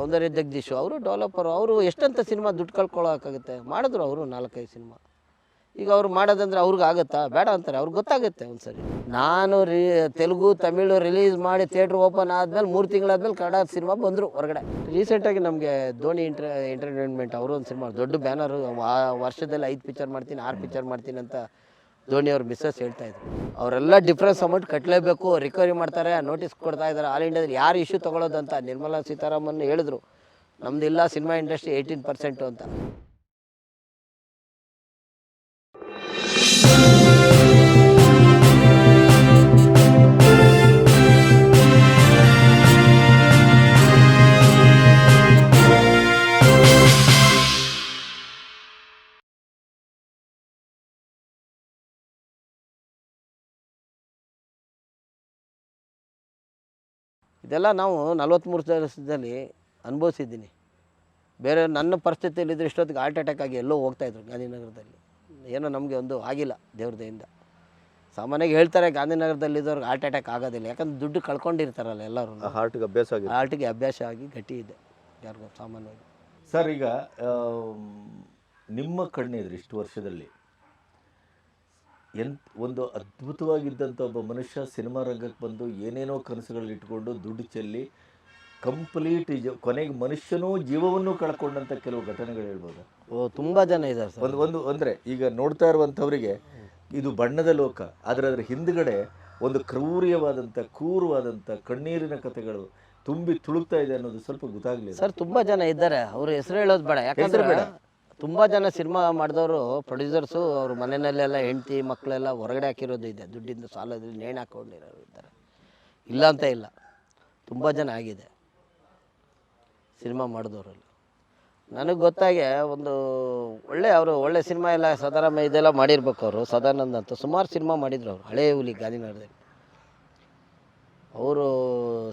ಸೌಂದರ್ಯ ಜಗದೀಶು, ಅವರು ಡೆವಲಪರು ಅವರು ಎಷ್ಟಂತ ಸಿನಿಮಾ ದುಡ್ಡು ಕಳ್ಕೊಳ್ಳೋಕ್ಕಾಗುತ್ತೆ ಮಾಡಿದ್ರು ಅವರು ನಾಲ್ಕೈದು ಸಿನಿಮಾ ಈಗ ಅವ್ರು ಮಾಡೋದಂದ್ರೆ ಅವ್ರಿಗೆ ಆಗುತ್ತಾ? ಬೇಡ ಅಂತಾರೆ, ಅವ್ರಿಗೆ ಗೊತ್ತಾಗುತ್ತೆ ಒಂದ್ಸರಿ. ನಾನು ರೀ ತೆಲುಗು, ತಮಿಳು ರಿಲೀಸ್ ಮಾಡಿ ಥಿಯೇಟ್ರ್ ಓಪನ್ ಆದಮೇಲೆ ಮೂರು ತಿಂಗಳಾದ್ಮೇಲೆ ಕನ್ನಡ ಸಿನಿಮಾ ಬಂದರು ಹೊರಗಡೆ. ರೀಸೆಂಟಾಗಿ ನಮಗೆ ಧೋನಿ ಇಂಟ್ರ ಎಂಟರ್ಟೈನ್ಮೆಂಟ್ ಅವರು ಒಂದು ಸಿನಿಮಾ ದೊಡ್ಡ ಬ್ಯಾನರು ವರ್ಷದಲ್ಲಿ ಐದು ಪಿಕ್ಚರ್ ಮಾಡ್ತೀನಿ, ಆರು ಪಿಕ್ಚರ್ ಮಾಡ್ತೀನಿ ಅಂತ ಧೋನಿ ಅವ್ರ ಮಿಸ್ಸಸ್ ಹೇಳ್ತಾ ಇದ್ರು. ಅವರೆಲ್ಲ ಡಿಫ್ರೆನ್ಸ್ ಅಮೌಂಟ್ ಕಟ್ಟಲೇಬೇಕು ರಿಕವರಿ ಮಾಡ್ತಾರೆ ನೋಟಿಸ್ ಕೊಡ್ತಾ ಇದ್ದಾರೆ. ಆಲ್ ಇಂಡಿಯಾದಲ್ಲಿ ಯಾರು ಇಶ್ಯೂ ತೊಗೊಳೋದಂತ ನಿರ್ಮಲಾ ಸೀತಾರಾಮನ್ ಹೇಳಿದ್ರು. ನಮ್ದಿಲ್ಲ ಸಿನಿಮಾ ಇಂಡಸ್ಟ್ರಿ ಏಯ್ಟೀನ್ ಪರ್ಸೆಂಟು ಅಂತ. ಇದೆಲ್ಲ ನಾವು ನಲ್ವತ್ತ್ಮೂರು ವರ್ಷದಲ್ಲಿ ಅನುಭವಿಸಿದ್ದೀನಿ. ಬೇರೆ ನನ್ನ ಪರಿಸ್ಥಿತಿಯಲ್ಲಿದ್ದರೆ ಇಷ್ಟೊತ್ತಿಗೆ ಹಾರ್ಟ್ ಅಟ್ಯಾಕ್ ಆಗಿ ಎಲ್ಲೋ ಹೋಗ್ತಾಯಿದ್ರು ಗಾಂಧಿನಗರದಲ್ಲಿ. ಏನೋ ನಮಗೆ ಒಂದು ಆಗಿಲ್ಲ ದೇವ್ರ ದಯಿಂದ ಸಾಮಾನ್ಯವಾಗಿ ಹೇಳ್ತಾರೆ ಗಾಂಧಿನಗರದಲ್ಲಿದ್ದವ್ರಿಗೆ ಹಾರ್ಟ್ ಅಟ್ಯಾಕ್ ಆಗೋದಿಲ್ಲ. ಯಾಕಂದ್ರೆ ದುಡ್ಡು ಕಳ್ಕೊಂಡಿರ್ತಾರಲ್ಲ ಎಲ್ಲರೂ ಹಾರ್ಟಿಗೆ ಅಭ್ಯಾಸ ಆಗಿ ಹಾರ್ಟಿಗೆ ಅಭ್ಯಾಸ ಆಗಿ ಗಟ್ಟಿ ಇದೆ ಯಾರಿಗೂ ಸಾಮಾನ್ಯವಾಗಿ. ಸರ್ ಈಗ ನಿಮ್ಮ ಕಣ್ಣೆದುರು ಇಷ್ಟು ವರ್ಷದಲ್ಲಿ ಎಂತ ಒಂದು ಅದ್ಭುತವಾಗಿದ್ದಂಥ ಒಬ್ಬ ಮನುಷ್ಯ ಸಿನಿಮಾ ರಂಗಕ್ಕೆ ಬಂದು ಏನೇನೋ ಕನಸುಗಳಲ್ಲಿ ಇಟ್ಕೊಂಡು ದುಡ್ಡು ಚೆಲ್ಲಿ ಕಂಪ್ಲೀಟ್ ಕೊನೆಗೆ ಮನುಷ್ಯನೂ ಜೀವವನ್ನು ಕಳ್ಕೊಂಡಂಥ ಕೆಲವು ಘಟನೆಗಳು ಹೇಳ್ಬೋದು? ಓ ತುಂಬ ಜನ ಇದ್ದಾರೆ ಸರ್. ಒಂದು ಒಂದು ಅಂದರೆ ಈಗ ನೋಡ್ತಾ ಇರುವಂಥವರಿಗೆ ಇದು ಬಣ್ಣದ ಲೋಕ ಆದರೆ ಅದರ ಹಿಂದ್ಗಡೆ ಒಂದು ಕ್ರೂರ್ಯವಾದಂಥ ಕ್ರೂರವಾದಂಥ ಕಣ್ಣೀರಿನ ಕಥೆಗಳು ತುಂಬಿ ತುಳುಕ್ತಾ ಇದೆ ಅನ್ನೋದು ಸ್ವಲ್ಪ ಗೊತ್ತಾಗಲಿಲ್ಲ. ಸರ್ ತುಂಬ ಜನ ಇದ್ದಾರೆ. ಅವ್ರ ಹೆಸರು ಹೇಳೋದು ಬೇಡ. ಯಾಕಂದ್ರೆ ಬೇಡ. ತುಂಬ ಜನ ಸಿನಿಮಾ ಮಾಡಿದವರು ಪ್ರೊಡ್ಯೂಸರ್ಸು ಅವ್ರ ಮನೆಯಲ್ಲೆಲ್ಲ ಹೆಂಡತಿ ಮಕ್ಕಳೆಲ್ಲ ಹೊರಗಡೆ ಹಾಕಿರೋದು ಇದೆ. ದುಡ್ಡಿಂದ ಸಾಲದಲ್ಲಿ ನೇಣು ಹಾಕೊಂಡಿರೋರು ಇದ್ದಾರೆ. ಇಲ್ಲ ಅಂತ ಇಲ್ಲ. ತುಂಬ ಜನ ಆಗಿದೆ ಸಿನಿಮಾ ಮಾಡಿದವರಲ್ಲಿ. ನನಗೆ ಗೊತ್ತಾಗೆ ಒಂದು ಒಳ್ಳೆ ಅವರು ಒಳ್ಳೆ ಸಿನಿಮಾ ಎಲ್ಲ ಸದಾರಾಮ ಇದೆಲ್ಲ ಮಾಡಿರ್ಬೇಕು ಅವರು, ಸದಾನಂದ ಅಂತ. ಸುಮಾರು ಸಿನಿಮಾ ಮಾಡಿದ್ರು ಅವರು, ಹಳೇ ಹುಲಿ ಗಾಂಧಿನಗರದಲ್ಲಿ. ಅವರು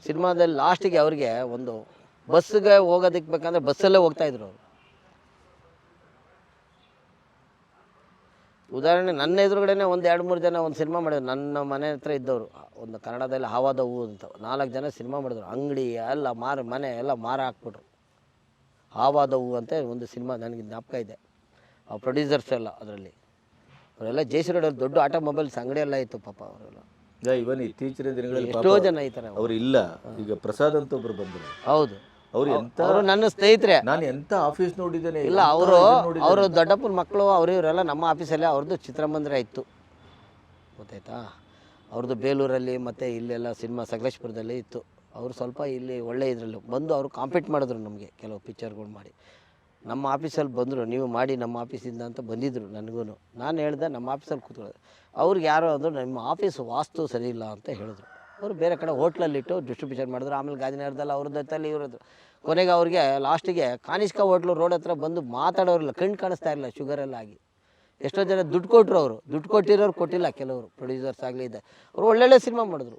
ಸಿನಿಮಾದಲ್ಲಿ ಲಾಸ್ಟಿಗೆ ಅವ್ರಿಗೆ ಒಂದು ಬಸ್ಸಿಗೆ ಹೋಗೋದಕ್ಕೆ ಬೇಕಂದ್ರೆ ಬಸ್ಸಲ್ಲೇ ಹೋಗ್ತಾಯಿದ್ರು ಅವರು. ಉದಾಹರಣೆ ನನ್ನ ಎದುರುಗಡೆನೆ ಒಂದು ಎರಡು ಮೂರು ಜನ ಒಂದು ಸಿನಿಮಾ ಮಾಡಿದ್ರು. ನನ್ನ ಮನೆ ಹತ್ರ ಇದ್ದವರು. ಒಂದು ಕನ್ನಡದಲ್ಲಿ ಹಾವಾದ ಹೂ ಅಂತ. ನಾಲ್ಕು ಜನ ಸಿನಿಮಾ ಮಾಡಿದ್ರು. ಅಂಗಡಿ ಎಲ್ಲ ಮಾರು ಮನೆ ಎಲ್ಲ ಮಾರ ಹಾಕ್ಬಿಟ್ರು. ಹಾವಾದ ಹೂ ಅಂತ ಒಂದು ಸಿನಿಮಾ ನನಗೆ ಜ್ಞಾಪಕ ಇದೆ. ಆ ಪ್ರೊಡ್ಯೂಸರ್ಸ್ ಎಲ್ಲ ಅದರಲ್ಲಿ. ಅವರೆಲ್ಲ ಜೆ ಸಿ ರೋಡಲ್ಲಿ ದೊಡ್ಡ ಆಟೋಮೊಬೈಲ್ಸ್ ಅಂಗಡಿ ಎಲ್ಲ ಇತ್ತು ಪಾಪ ಅವರೆಲ್ಲ. ಇವನ್ ಇತ್ತೀಚಿನ ದಿನಗಳಲ್ಲಿ ಎಷ್ಟೋ ಜನ ಇದ್ದಾರೆ ಅವ್ರು. ಇಲ್ಲ ಈಗ ಪ್ರಸಾದ್ ಅಂತ ಒಬ್ರು ಬಂದರು. ಹೌದು. ಅವ್ರು ಎಂತ ಅವರು ನನ್ನ ಸ್ನೇಹಿತರೆ. ನಾನು ಎಂತ ಆಫೀಸ್ ನೋಡಿದ್ದೇನೆ ಇಲ್ಲ ಎಂತ ಅವರು ಇದನ್ನ ನೋಡಿದ್ದೇನೆ. ಅವರು ದೊಡ್ಡಪ್ಪನ ಮಕ್ಕಳು ಅವರು ಇವರೆಲ್ಲ ನಮ್ಮ ಆಫೀಸಲ್ಲೇ ಅವ್ರದ್ದು ಚಿತ್ರಮಂದಿರ ಇತ್ತು. ಗೊತ್ತಾಯ್ತಾ? ಅವ್ರದ್ದು ಬೇಲೂರಲ್ಲಿ ಮತ್ತು ಇಲ್ಲೆಲ್ಲ ಸಿನಿಮಾ ಸಕಲೇಶ್ಪುರದಲ್ಲಿ ಇತ್ತು. ಅವರು ಸ್ವಲ್ಪ ಇಲ್ಲಿ ಒಳ್ಳೆ ಇದರಲ್ಲಿ ಬಂದು ಅವರು ಕಾಂಪೀಟ್ ಮಾಡಿದ್ರು ನಮಗೆ ಕೆಲವು ಪಿಕ್ಚರ್ಗಳು ಮಾಡಿ. ನಮ್ಮ ಆಫೀಸಲ್ಲಿ ಬಂದರು ನೀವು ಮಾಡಿ ನಮ್ಮ ಆಫೀಸಿಂದ ಅಂತ ಬಂದಿದ್ದರು ನನಗೂ ನಾನು ಹೇಳ್ದೆ ನಮ್ಮ ಆಫೀಸಲ್ಲಿ ಕೂತ್ಕೊಳ್ಳೋದು. ಅವ್ರಿಗೆ ಯಾರೋ ಅಂದರು ನಿಮ್ಮ ಆಫೀಸ್ ವಾಸ್ತು ಸರಿ ಇಲ್ಲ ಅಂತ ಹೇಳಿದ್ರು. ಅವರು ಬೇರೆ ಕಡೆ ಹೋಟ್ಲಲ್ಲಿಟ್ಟು ಡಿಸ್ಟ್ರಿಬ್ಯೂಷನ್ ಮಾಡಿದ್ರು. ಆಮೇಲೆ ಗಾಜಿನಗರದಲ್ಲಿ ಅವ್ರದ್ದು ಅಲ್ಲಿ ಇವ್ರದ್ದು ಕೊನೆಗೆ ಅವ್ರಿಗೆ ಲಾಸ್ಟಿಗೆ ಕಾನಿಷ್ಕ ಹೋಟ್ಲು ರೋಡ್ ಹತ್ರ ಬಂದು ಮಾತಾಡೋರಿಲ್ಲ ಕಣ್ಣು ಕಾಣಿಸ್ತಾ ಇರಲಿಲ್ಲ ಶುಗರ್ ಎಲ್ಲ ಆಗಿ. ಎಷ್ಟೋ ಜನ ದುಡ್ಡು ಕೊಟ್ಟರು ಅವರು. ದುಡ್ಡು ಕೊಟ್ಟಿರೋರು ಕೊಟ್ಟಿಲ್ಲ, ಕೆಲವರು. ಪ್ರೊಡ್ಯೂಸರ್ಸ್ ಆಗಲಿ ಇದೆ. ಅವರು ಒಳ್ಳೊಳ್ಳೆ ಸಿನಿಮಾ ಮಾಡಿದ್ರು.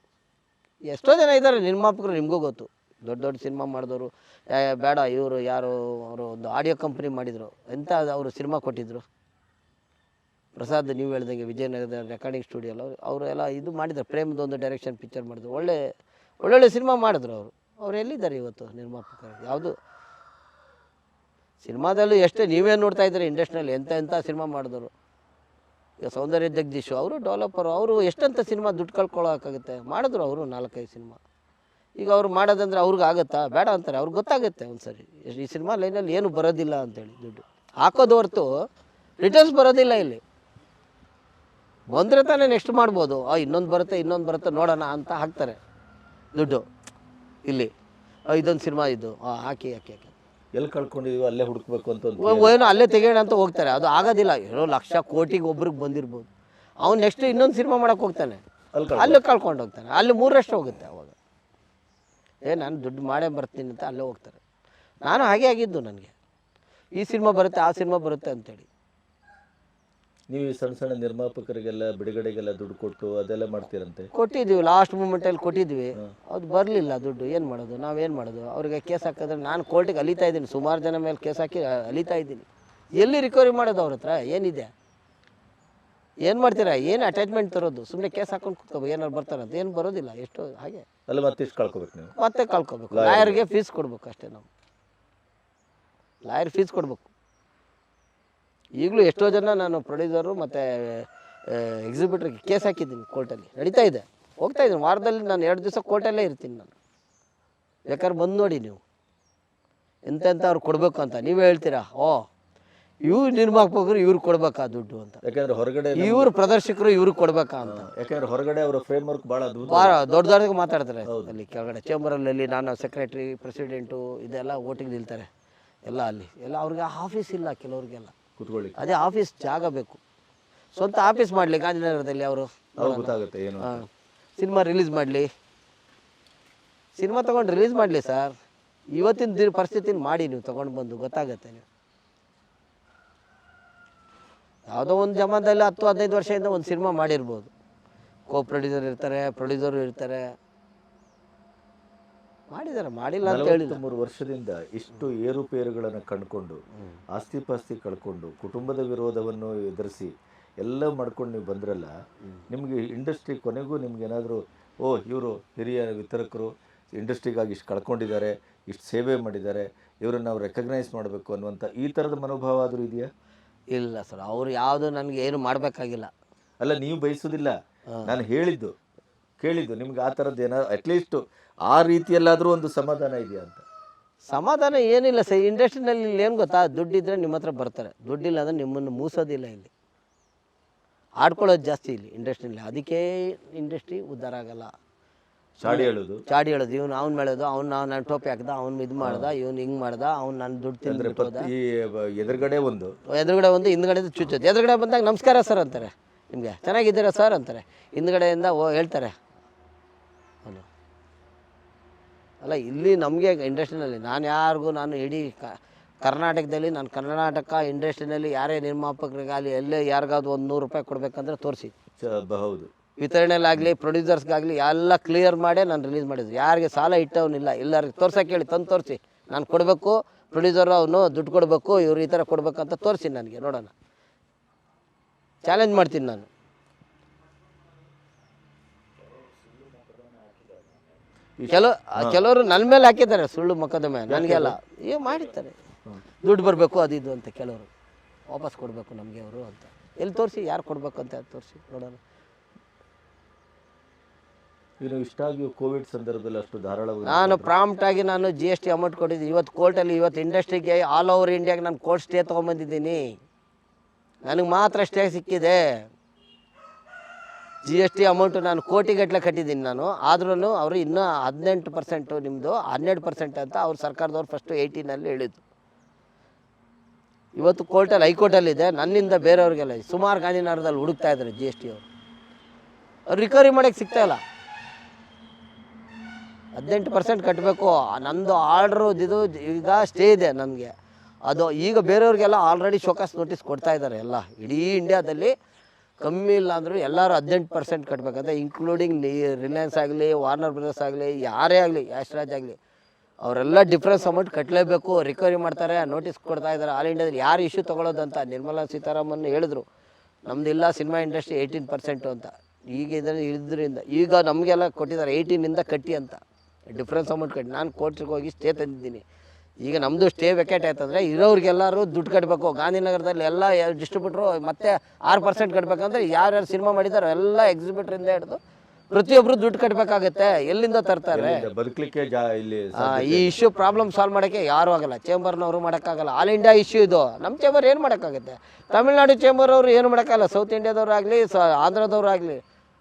ಎಷ್ಟೋ ಜನ ಇದ್ದಾರೆ, ನಿರ್ಮಾಪಕರು ನಿಮಗೂ ಗೊತ್ತು. ದೊಡ್ಡ ದೊಡ್ಡ ಸಿನಿಮಾ ಮಾಡಿದವರು. ಬೇಡ, ಇವರು ಯಾರು, ಅವರು ಒಂದು ಆಡಿಯೋ ಕಂಪ್ನಿ ಮಾಡಿದರು. ಎಂಥ ಅವರು ಸಿನಿಮಾ ಕೊಟ್ಟಿದ್ರು? ಪ್ರಸಾದ್ ನೀವು ಹೇಳ್ದಂಗೆ ವಿಜಯನಗರದ ರೆಕಾರ್ಡಿಂಗ್ ಸ್ಟುಡಿಯೋಲ್ಲ ಅವರು ಎಲ್ಲ ಇದು ಮಾಡಿದ್ರು ಪ್ರೇಮದೊಂದು ಡೈರೆಕ್ಷನ್ ಪಿಕ್ಚರ್ ಮಾಡಿದ್ರು. ಒಳ್ಳೆ, ಒಳ್ಳೊಳ್ಳೆ ಸಿನಿಮಾ ಮಾಡಿದ್ರು ಅವರು. ಅವ್ರು ಎಲ್ಲಿದ್ದಾರೆ ಇವತ್ತು ನಿರ್ಮಾಪಕರು? ಯಾವುದು? ಸಿನಿಮಾದಲ್ಲೂ ಎಷ್ಟೇ ನೀವೇ ನೋಡ್ತಾ ಇದ್ದೀರಿ ಇಂಡಸ್ಟ್ರಿಯಲ್ಲಿ ಎಂಥ ಎಂಥ ಸಿನಿಮಾ ಮಾಡಿದ್ರು. ಈಗ ಸೌಂದರ್ಯ ಜಗದೀಶು, ಅವರು ಡೆವಲಪರು ಅವರು ಎಷ್ಟಂತ ಸಿನಿಮಾ ದುಡ್ಡು ಕಳ್ಕೊಳ್ಳೋಕ್ಕಾಗುತ್ತೆ ಮಾಡಿದ್ರು ಅವರು ನಾಲ್ಕೈದು ಸಿನಿಮಾ ಈಗ ಅವ್ರು ಮಾಡೋದಂದ್ರೆ ಅವ್ರಿಗೆ ಆಗುತ್ತಾ? ಬೇಡ ಅಂತಾರೆ, ಅವ್ರಿಗೆ ಗೊತ್ತಾಗುತ್ತೆ ಒಂದು ಸರಿ ಈ ಸಿನಿಮಾ ಲೈನಲ್ಲಿ ಏನು ಬರೋದಿಲ್ಲ ಅಂತೇಳಿ ದುಡ್ಡು. ಹಾಕೋದು ಹೊರತು ರಿಟರ್ನ್ಸ್ ಬರೋದಿಲ್ಲ ಇಲ್ಲಿ. ಬಂದರೆ ತಾನೇ ನೆಕ್ಸ್ಟ್ ಮಾಡ್ಬೋದು. ಆ ಇನ್ನೊಂದು ಬರುತ್ತೆ ಇನ್ನೊಂದು ಬರುತ್ತೆ ನೋಡೋಣ ಅಂತ ಹಾಕ್ತಾರೆ. ದುಡ್ಡು. ಇಲ್ಲಿ. ಇದೊಂದು ಸಿನಿಮಾ ಇದ್ದು ಆ, ಹಾಕಿ ಹಾಕಿ ಹಾಕಿ. ಎಲ್ಲಿ ಕಳ್ಕೊಂಡಿದೀವಿ ಅಲ್ಲೇ ಹುಡುಕ್ಬೇಕು ಅಂತ ಏನು ಅಲ್ಲೇ ತೆಗೆಯೋಣ ಅಂತ ಹೋಗ್ತಾರೆ. ಅದು ಆಗೋದಿಲ್ಲ. ಏನೋ ಲಕ್ಷ ಕೋಟಿಗೆ ಒಬ್ರಿಗೆ ಬಂದಿರ್ಬೋದು. ಅವ್ನು ನೆಕ್ಸ್ಟ್ ಇನ್ನೊಂದು ಸಿನಿಮಾ ಮಾಡಕ್ಕೆ ಹೋಗ್ತಾನೆ. ಅಲ್ಲಿ ಕಳ್ಕೊಂಡು ಹೋಗ್ತಾನೆ. ಅಲ್ಲಿ ಮೂರಷ್ಟು ಹೋಗುತ್ತೆ ಅವಾಗ. ಏ ನಾನು ದುಡ್ಡು ಮಾಡೇ ಬರ್ತೀನಿ ಅಂತ ಅಲ್ಲೇ ಹೋಗ್ತಾರೆ. ನಾನು ಹಾಗೆ ಆಗಿದ್ದು ನನಗೆ. ಈ ಸಿನಿಮಾ ಬರುತ್ತೆ ಆ ಸಿನಿಮಾ ಬರುತ್ತೆ ಅಂತೇಳಿ. ನೀವು ಈ ಸಣ್ಣ ಸಣ್ಣ ನಿರ್ಮಾಪಕರಿಗೆಲ್ಲ ಬಿಡುಗಡೆಗೆಲ್ಲ ದುಡ್ಡು ಕೊಟ್ಟು ಅದೆಲ್ಲ ಮಾಡ್ತೀರಂತೆ? ಕೊಟ್ಟಿದ್ವಿ ಲಾಸ್ಟ್ ಮೂಮೆಂಟಲ್ಲಿ ಕೊಟ್ಟಿದ್ವಿ. ಅದು ಬರಲಿಲ್ಲ ದುಡ್ಡು. ಏನು ಮಾಡೋದು? ನಾವೇನು ಮಾಡೋದು? ಅವ್ರಿಗೆ ಕೇಸ್ ಹಾಕಿದ್ರೆ ನಾನು ಕೋರ್ಟಿಗೆ ಅಲಿತಾ ಇದ್ದೀನಿ. ಸುಮಾರು ಜನ ಮೇಲೆ ಕೇಸ್ ಹಾಕಿ ಅಲಿತಾ ಇದ್ದೀನಿ. ಎಲ್ಲಿ ರಿಕವರಿ ಮಾಡೋದು ಅವ್ರ ಹತ್ರ? ಏನಿದೆ? ಏನು ಮಾಡ್ತೀರಾ? ಏನು ಅಟ್ಯಾಚ್ಮೆಂಟ್ ತರೋದು? ಸುಮ್ಮನೆ ಕೇಸ್ ಹಾಕೊಂಡು ಕೂತ್ಕೋಬೇಕು ಏನಾರು ಬರ್ತಾರಂತ ಏನು ಬರೋದಿಲ್ಲ ಎಷ್ಟು ಹಾಗೆ. ಅಲ್ಲ ಮತ್ತೆ ಇಷ್ಟು ಕಳ್ಕೊಬೇಕು ನೀವು? ಮತ್ತೆ ಕಳ್ಕೊಬೇಕು. ಲಾಯರ್ಗೆ ಫೀಸ್ ಕೊಡ್ಬೇಕು ಅಷ್ಟೇ ನಾವು. ಲಾಯರ್ ಫೀಸ್ ಕೊಡಬೇಕು. ಈಗಲೂ ಎಷ್ಟೋ ಜನ ನಾನು ಪ್ರೊಡ್ಯೂಸರು ಮತ್ತು ಎಕ್ಸಿಬಿಟ್ರಿಗೆ ಕೇಸ್ ಹಾಕಿದ್ದೀನಿ ಕೋರ್ಟಲ್ಲಿ ನಡೀತಾ ಇದೆ. ಹೋಗ್ತಾ ಇದ್ದೀನಿ. ವಾರದಲ್ಲಿ ನಾನು ಎರಡು ದಿವಸ ಕೋರ್ಟಲ್ಲೇ ಇರ್ತೀನಿ ನಾನು. ಬೇಕಾದ್ರೆ ಬಂದು ನೋಡಿ ನೀವು. ಎಂತೆಂಥ ಎಂತ ಅವ್ರು ಕೊಡಬೇಕು ಅಂತ. ನೀವೇ ಹೇಳ್ತೀರಾ? ಓ ಇವ್ರು ನಿರ್ಮಾಪಕರು ಇವ್ರಿಗೆ ಕೊಡ್ಬೇಕಾ ದುಡ್ಡು ಅಂತ. ಯಾಕಂದ್ರೆ ಹೊರಗಡೆ ಇವ್ರು ಪ್ರದರ್ಶಕರು ಇವ್ರಿಗೆ ಕೊಡ್ಬೇಕಾ ಅಂತ. ಯಾಕಂದ್ರೆ ಹೊರಗಡೆ ಅವರ ಫ್ರೇಮ್ ವರ್ಕ್ ಬಹಳ ಅದ್ಭುತ ಭಾಳ ದೊಡ್ಡ ದೊಡ್ಡದಾಗಿ ಮಾತಾಡ್ತಾರೆ ಅಲ್ಲಿ ಕೆಳಗಡೆ. ಚೇಂಬರಲ್ಲಿ ನಾನು ಸೆಕ್ರೆಟ್ರಿ ಪ್ರೆಸಿಡೆಂಟು ಇದೆಲ್ಲ ಓಟಿಗೆ ನಿಲ್ತಾರೆ. ಎಲ್ಲ ಅಲ್ಲಿ. ಎಲ್ಲ ಅವ್ರಿಗೆ ಆಫೀಸ್ ಇಲ್ಲ ಕೆಲವ್ರಿಗೆಲ್ಲ. ಕುತ್ಕೊಳ್ಳಿ ಅದೇ ಆಫೀಸ್ ಜಾಗ ಬೇಕು. ಸ್ವಂತ ಆಫೀಸ್ ಮಾಡಲಿ ಗಾಂಧಿನಗರದಲ್ಲಿ ಅವರು. ಗೊತ್ತಾಗುತ್ತೆ ಏನು ಸಿನಿಮಾ ರಿಲೀಸ್ ಮಾಡಲಿ. ಸಿನಿಮಾ ತೊಗೊಂಡು ರಿಲೀಸ್ ಮಾಡಲಿ ಸರ್. ಇವತ್ತಿನ ದಿನ ಪರಿಸ್ಥಿತಿನ ಮಾಡಿ ನೀವು ತೊಗೊಂಡು ಬಂದು ಗೊತ್ತಾಗತ್ತೆ ನೀವು. ಯಾವುದೋ ಒಂದು ಜಮಾದಲ್ಲಿ ಹತ್ತು ಹದಿನೈದು ವರ್ಷದಿಂದ ಒಂದು ಸಿನಿಮಾ ಮಾಡಿರ್ಬೋದು. ಕೋ ಪ್ರೊಡ್ಯೂಸರ್ ಇರ್ತಾರೆ ಪ್ರೊಡ್ಯೂಸರು ಇರ್ತಾರೆ. ಮಾಡಿದ್ದಾರೆ ಮಾಡಿಲ್ಲ ಅಂತ ಹೇಳಿ ಮೂರು ವರ್ಷದಿಂದ ಇಷ್ಟು ಏರುಪೇರುಗಳನ್ನು ಕಂಡುಕೊಂಡು ಆಸ್ತಿ ಪಾಸ್ತಿ ಕಳ್ಕೊಂಡು ಕುಟುಂಬದ ವಿರೋಧವನ್ನು ಎದುರಿಸಿ ಎಲ್ಲ ಮಾಡ್ಕೊಂಡು ನೀವು ಬಂದ್ರಲ್ಲ ನಿಮಗೆ ಇಂಡಸ್ಟ್ರಿ ಕೊನೆಗೂ ನಿಮ್ಗೆ ಏನಾದರೂ ಓ ಇವರು ಹಿರಿಯ ವಿತರಕರು ಇಂಡಸ್ಟ್ರಿಗಾಗಿ ಇಷ್ಟು ಕಳ್ಕೊಂಡಿದ್ದಾರೆ ಇಷ್ಟು ಸೇವೆ ಮಾಡಿದ್ದಾರೆ ಇವರನ್ನು ನಾವು ರೆಕಗ್ನೈಸ್ ಮಾಡಬೇಕು ಅನ್ನುವಂಥ ಈ ಥರದ ಮನೋಭಾವ ಆದರೂ ಇದೆಯಾ? ಇಲ್ಲ ಸರ್ ಅವ್ರು ಯಾವುದು ನನಗೆ ಏನು ಮಾಡಬೇಕಾಗಿಲ್ಲ. ಅಲ್ಲ ನೀವು ಬಯಸೋದಿಲ್ಲ ನಾನು ಹೇಳಿದ್ದು ಕೇಳಿದ್ದು ನಿಮ್ಗೆ ಆ ಥರದ್ದು ಏನಾದ್ರು ಅಟ್ಲೀಸ್ಟ್ ಆ ರೀತಿಯಲ್ಲಾದರೂ ಒಂದು ಸಮಾಧಾನ ಇದೆಯಾ ಅಂತ? ಸಮಾಧಾನ ಏನಿಲ್ಲ ಸರ್. ಇಂಡಸ್ಟ್ರಿನಲ್ಲಿ ಇಲ್ಲಿ ಏನು ಗೊತ್ತಾ? ದುಡ್ಡಿದ್ರೆ ನಿಮ್ಮ ಹತ್ರ ಬರ್ತಾರೆ. ದುಡ್ಡಿಲ್ಲ ಅಂದರೆ ನಿಮ್ಮನ್ನು ಮೂಸೋದಿಲ್ಲ ಇಲ್ಲಿ. ಆಡ್ಕೊಳ್ಳೋದು ಜಾಸ್ತಿ ಇಲ್ಲಿ ಇಂಡಸ್ಟ್ರಿನಲ್ಲಿ ಅದಕ್ಕೆ ಇಂಡಸ್ಟ್ರಿ ಉದ್ಧಾರ ಆಗಲ್ಲ. ಚಾಡಿ ಹೇಳೋದು? ಚಾಡಿ ಹೇಳೋದು. ಇವ್ನು ಅವ್ನು ಮೇಳೋದು ಅವ್ನು ನಾನು ಟೋಪಿ ಹಾಕ್ದ ಅವ್ನು ಇದು ಮಾಡ್ದ ಇವ್ನು ಹಿಂಗೆ ಮಾಡ್ದ ಅವ್ನು ನಾನು ದುಡ್ಡು ಅಂದ್ರೆ ಈ ಎದುರುಗಡೆ ಒಂದು? ಎದುರುಗಡೆ ಒಂದು ಹಿಂದ್ಗಡೆ ಚುಚ್ಚೋದು ಎದುರುಗಡೆ ಬಂದಾಗ ನಮಸ್ಕಾರ ಸರ್ ಅಂತಾರೆ ನಿಮಗೆ. ಚೆನ್ನಾಗಿದ್ದೀರಾ ಸರ್ ಅಂತಾರೆ. ಹಿಂದ್ಗಡೆಯಿಂದ ಓ ಹೇಳ್ತಾರೆ ಹಲೋ ಅಲ್ಲ ಇಲ್ಲಿ ನಮಗೆ ಇಂಡಸ್ಟ್ರಿನಲ್ಲಿ ನಾನು ಯಾರಿಗೂ ನಾನು ಇಡೀ ಕ ಕರ್ನಾಟಕದಲ್ಲಿ ನಾನು ಕರ್ನಾಟಕ ಇಂಡಸ್ಟ್ರಿನಲ್ಲಿ ಯಾರೇ ನಿರ್ಮಾಪಕರಿಗಾಗಲಿ ಎಲ್ಲೇ ಯಾರಿಗಾದ್ರು ಒಂದು ನೂರು ರೂಪಾಯಿ ಕೊಡಬೇಕಂದ್ರೆ ತೋರಿಸಿ. ಹೌದು ವಿತರಣೆಲಾಗಲಿ ಪ್ರೊಡ್ಯೂಸರ್ಸ್ಗಾಗಲಿ ಎಲ್ಲ ಕ್ಲಿಯರ್ ಮಾಡೇ ನಾನು ರಿಲೀಸ್ ಮಾಡಿದ್ದು. ಯಾರಿಗೆ ಸಾಲ ಇಟ್ಟವನಿಲ್ಲ ಎಲ್ಲರಿಗೆ ತೋರ್ಸೋಕೆ ಹೇಳಿ ತಂದು ತೋರಿಸಿ. ನಾನು ಕೊಡಬೇಕು ಪ್ರೊಡ್ಯೂಸರ್ ಅವನು ದುಡ್ಡು ಕೊಡಬೇಕು ಇವ್ರು ಈ ಥರ ಕೊಡಬೇಕಂತ ಅಂತ ತೋರಿಸಿ ನನಗೆ ನೋಡೋಣ. ಚಾಲೆಂಜ್ ಮಾಡ್ತೀನಿ ನಾನು. ಕೆಲವು ಕೆಲವರು ನನ್ನ ಮೇಲೆ ಹಾಕಿದ್ದಾರೆ ಸುಳ್ಳು ಮೊಕದ್ದಮೆ. ನನಗೆಲ್ಲ ಏ ಮಾಡಿರ್ತಾರೆ. ದುಡ್ಡು ಬರಬೇಕು ಅದು ಇದು ಅಂತ ಕೆಲವರು. ವಾಪಸ್ ಕೊಡಬೇಕು ನಮಗೆ ಅವರು ಅಂತ. ಎಲ್ಲಿ ತೋರಿಸಿ ಯಾರು ಕೊಡಬೇಕು ಅಂತ ತೋರಿಸಿ ನೋಡೋಣ. ಇಷ್ಟಾಗಿ ಕೋವಿಡ್ ಸಂದರ್ಭದಲ್ಲಿ ಅಷ್ಟು ಧಾರಾಳವಾಗಿ ನಾನು ಪ್ರಾಂಪ್ಟ್ ಆಗಿ ನಾನು ಜಿ ಎಸ್ ಟಿ ಅಮೌಂಟ್ ಕೊಟ್ಟಿದ್ದೀನಿ. ಇವತ್ತು ಕೋರ್ಟಲ್ಲಿ ಇವತ್ತು ಇಂಡಸ್ಟ್ರಿಗೆ ಆಲ್ ಓವರ್ ಇಂಡಿಯಾಗೆ ನಾನು ಕೋರ್ಟ್ ಸ್ಟೇ ತೊಗೊಂಬಂದಿದ್ದೀನಿ ನನಗೆ ಮಾತ್ರ ಸ್ಟೇ ಸಿಕ್ಕಿದೆ. ಜಿ ಎಸ್ ಟಿ ಅಮೌಂಟು ನಾನು ಕೋಟಿಗಟ್ಟಲೆ ಕಟ್ಟಿದ್ದೀನಿ ನಾನು. ಆದ್ರೂ ಅವರು ಇನ್ನೂ ಹದಿನೆಂಟು ಪರ್ಸೆಂಟು ನಿಮ್ಮದು ಹನ್ನೆರಡು ಪರ್ಸೆಂಟ್ ಅಂತ ಅವ್ರ ಸರ್ಕಾರದವ್ರು ಫಸ್ಟು ಏಯ್ಟೀನಲ್ಲಿ ಹೇಳಿದ್ದು ಇವತ್ತು ಕೋರ್ಟಲ್ಲಿ ಹೈಕೋರ್ಟಲ್ಲಿದೆ ನನ್ನಿಂದ ಬೇರೆಯವ್ರಿಗೆಲ್ಲ ಸುಮಾರು ಗಾಂಧಿನಗರದಲ್ಲಿ ಹುಡುಕ್ತಾ ಇದ್ದಾರೆ ಜಿ ಎಸ್ ಟಿ ಅವರು. ಅವ್ರು ರಿಕವರಿ ಮಾಡೋಕ್ಕೆ ಸಿಗ್ತಾ ಇಲ್ಲ. ಹದಿನೆಂಟು ಪರ್ಸೆಂಟ್ ಕಟ್ಟಬೇಕು ನಂದು ಆರ್ಡ್ರು ಇದು ಈಗ ಸ್ಟೇ ಇದೆ ನನಗೆ. ಅದು ಈಗ ಬೇರೆಯವ್ರಿಗೆಲ್ಲ ಆಲ್ರೆಡಿ ಶೋಕಾಸ್ ನೋಟಿಸ್ ಕೊಡ್ತಾ ಇದ್ದಾರೆ ಎಲ್ಲ. ಇಡೀ ಇಂಡಿಯಾದಲ್ಲಿ ಕಮ್ಮಿ ಇಲ್ಲ ಅಂದರೂ ಎಲ್ಲರೂ ಹದಿನೆಂಟು ಪರ್ಸೆಂಟ್ ಕಟ್ಟಬೇಕಂತ ಇನ್ಕ್ಲೂಡಿಂಗ್ ರಿಲಯನ್ಸ್ ಆಗಲಿ ವಾರ್ನರ್ ಬ್ರದರ್ಸ್ ಆಗಲಿ, ಯಾರೇ ಆಗಲಿ ಯಾಶ್ರಾಜ್ ಆಗಲಿ, ಅವರೆಲ್ಲ ಡಿಫ್ರೆನ್ಸ್ ಅಮೌಂಟ್ ಕಟ್ಟಲೇಬೇಕು ರಿಕವರಿ ಮಾಡ್ತಾರೆ ನೋಟಿಸ್ ಕೊಡ್ತಾ ಇದ್ದಾರೆ. ಆಲ್ ಇಂಡಿಯಾದಲ್ಲಿ ಯಾರು ಇಶ್ಯೂ ತೊಗೊಳೋದು ಅಂತ ನಿರ್ಮಲಾ ಸೀತಾರಾಮನ್ ಹೇಳಿದ್ರು. ನಮ್ದೆಲ್ಲ ಸಿನಿಮಾ ಇಂಡಸ್ಟ್ರಿ ಏಯ್ಟೀನ್ ಪರ್ಸೆಂಟು ಅಂತ. ಈಗ ಇದರಲ್ಲಿ ಇದ್ರಿಂದ, ಈಗ ನಮಗೆಲ್ಲ ಕೊಟ್ಟಿದ್ದಾರೆ ಏಯ್ಟೀನಿಂದ ಕಟ್ಟಿ ಅಂತ. ಡಿಫ್ರೆನ್ಸ್ ಅಮೌಂಟ್ ಕಟ್ಟಿ, ನಾನು ಕೋರ್ಟ್ಗೆ ಹೋಗಿ ಸ್ಟೇ ತಂದಿದ್ದೀನಿ. ಈಗ ನಮ್ಮದು ಸ್ಟೇ ವೆಕೆಟ್ ಆಯ್ತಂದರೆ ಇರೋರಿಗೆಲ್ಲರೂ ದುಡ್ಡು ಕಟ್ಟಬೇಕು ಗಾಂಧಿನಗರದಲ್ಲಿ ಎಲ್ಲ ಡಿಸ್ಟ್ರಿಬ್ಯೂಟ್ರು ಮತ್ತೆ ಆರು ಪರ್ಸೆಂಟ್ ಕಟ್ಟಬೇಕಂದ್ರೆ ಯಾರ್ಯಾರು ಸಿನಿಮಾ ಮಾಡಿದಾರೋ ಎಲ್ಲ ಎಕ್ಸಿಬಿಟ್ರಿಂದ ಹಿಡಿದು ಪ್ರತಿಯೊಬ್ಬರು ದುಡ್ಡು ಕಟ್ಟಬೇಕಾಗತ್ತೆ ಎಲ್ಲಿಂದ ತರ್ತಾರೆ? ಬದುಕಲಿಕ್ಕೆ ಈ ಇಶ್ಯೂ ಪ್ರಾಬ್ಲಮ್ ಸಾಲ್ವ್ ಮಾಡೋಕ್ಕೆ ಯಾರೂ ಆಗಲ್ಲ. ಚೇಂಬರ್ನವರು ಮಾಡೋಕ್ಕಾಗಲ್ಲ. ಆಲ್ ಇಂಡಿಯಾ ಇಶ್ಯೂ ಇದು. ನಮ್ಮ ಚೇಂಬರ್ ಏನು ಮಾಡೋಕ್ಕಾಗುತ್ತೆ? ತಮಿಳ್ನಾಡು ಚೇಂಬರ್ ಅವರು ಏನು ಮಾಡೋಕ್ಕಾಗಲ್ಲ? ಸೌತ್ ಇಂಡಿಯಾದವ್ರು ಆಗಲಿ ಸ ಆಂಧ್ರದವ್ರು ಆಗಲಿ.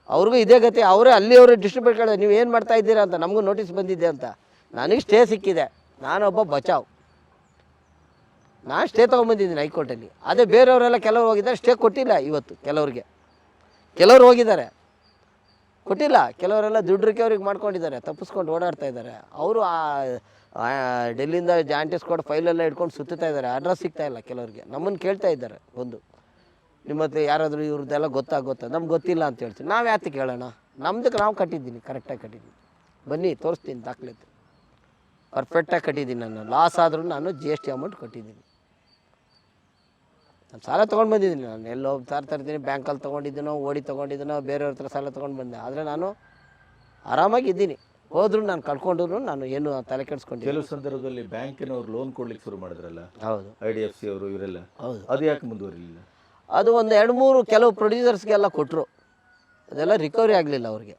ಅವ್ರಿಗೂ ಇದೇ ಗತಿ. ಅವರೇ ಅಲ್ಲಿ ಅವರು ಡಿಸ್ಟ್ರಿಬ್ಯೂಟ್ ಕೇಳಿದ್ರೆ ನೀವು ಏನು ಮಾಡ್ತಾ ಇದ್ದೀರಾ ಅಂತ ನಮಗೂ ನೋಟಿಸ್ ಬಂದಿದೆ ಅಂತ. ನನಗೆ ಸ್ಟೇ ಸಿಕ್ಕಿದೆ. ನಾನೊಬ್ಬ ಬಚಾವ್. ನಾನು ಸ್ಟೇ ತೊಗೊಂಬಂದಿದ್ದೀನಿ ಹೈಕೋರ್ಟಲ್ಲಿ. ಅದೇ ಬೇರೆಯವರೆಲ್ಲ ಕೆಲವರು ಹೋಗಿದ್ದಾರೆ ಸ್ಟೇ ಕೊಟ್ಟಿಲ್ಲ ಇವತ್ತು ಕೆಲವ್ರಿಗೆ. ಕೆಲವರು ಹೋಗಿದ್ದಾರೆ. ಕೊಟ್ಟಿಲ್ಲ, ಕೆಲವರೆಲ್ಲ ದುಡ್ಡು ಅವ್ರಿಗೆ ಮಾಡ್ಕೊಂಡಿದ್ದಾರೆ, ತಪ್ಪಿಸ್ಕೊಂಡು ಓಡಾಡ್ತಾ ಇದ್ದಾರೆ. ಅವರು ಆ ಡೆಲ್ಲಿಯಿಂದ ಜಾಂಟಿಸ್ ಕೊಟ್ಟು ಫೈಲೆಲ್ಲ ಇಟ್ಕೊಂಡು ಸುತ್ತಾ ಇದ್ದಾರೆ. ಅಡ್ರೆಸ್ ಸಿಗ್ತಾ ಇಲ್ಲ ಕೆಲವರಿಗೆ. ನಮ್ಮನ್ನು ಕೇಳ್ತಾ ಇದ್ದಾರೆ ಒಂದು. ನಿಮ್ಮ ಹತ್ರ ಯಾರಾದರೂ ಇವ್ರದ್ದೆಲ್ಲ ಗೊತ್ತಾ ಗೊತ್ತಾ ನಮ್ಗೆ ಗೊತ್ತಿಲ್ಲ ಅಂತ ಹೇಳ್ತೀವಿ ನಾವು ಯಾತಕ್ಕೆ ಕೇಳೋಣ? ನಮ್ದಕ್ಕೆ ನಾವು ಕಟ್ಟಿದ್ದೀನಿ ಕರೆಕ್ಟಾಗಿ ಕಟ್ಟಿದ್ದೀನಿ. ಬನ್ನಿ, ತೋರಿಸ್ತೀನಿ ದಾಖಲೆತೆ ಪರ್ಫೆಕ್ಟಾಗಿ ಕಟ್ಟಿದ್ದೀನಿ ನಾನು. ಲಾಸ್ ಆದರೂ ನಾನು ಜಿ ಎಸ್ ಟಿ ಅಮೌಂಟ್ ಕಟ್ಟಿದ್ದೀನಿ. ನಾನು ಸಾಲ ತೊಗೊಂಡು ಬಂದಿದ್ದೀನಿ. ನಾನು ಎಲ್ಲೋ ಸಾರ್ ತರ್ತೀನಿ ಬ್ಯಾಂಕಲ್ಲಿ ತೊಗೊಂಡಿದ್ದೀನೋ ಓಡಿ ತೊಗೊಂಡಿದ್ದೀನೋ ಬೇರೆಯವ್ರ ಹತ್ರ ಸಾಲ ತೊಗೊಂಡು ಬಂದೆ. ಆದರೆ ನಾನು ಆರಾಮಾಗಿ ಇದ್ದೀನಿ. ಹೋದ್ರು ನಾನು ಕಳ್ಕೊಂಡ್ರು ನಾನು ಏನು ತಲೆ ಕೆಡಿಸ್ಕೊಂಡಿ ಕೆಲವು ಸಂದರ್ಭದಲ್ಲಿ ಬ್ಯಾಂಕಿನವ್ರು ಲೋನ್ ಕೊಡ್ಲಿಕ್ಕೆ ಶುರು ಮಾಡಿದ್ರಲ್ಲ? ಹೌದು. ಐ ಡಿ ಎಫ್ ಸಿ ಅವರು ಇವರೆಲ್ಲ? ಹೌದು. ಅದು ಯಾಕೆ ಮುಂದುವರಿಲಿಲ್ಲ? ಅದು ಒಂದು ಎರಡು ಮೂರು ಕೆಲವು ಪ್ರೊಡ್ಯೂಸರ್ಸ್ಗೆಲ್ಲ ಕೊಟ್ಟರು ಅದೆಲ್ಲ ರಿಕವರಿ ಆಗಲಿಲ್ಲ ಅವ್ರಿಗೆ.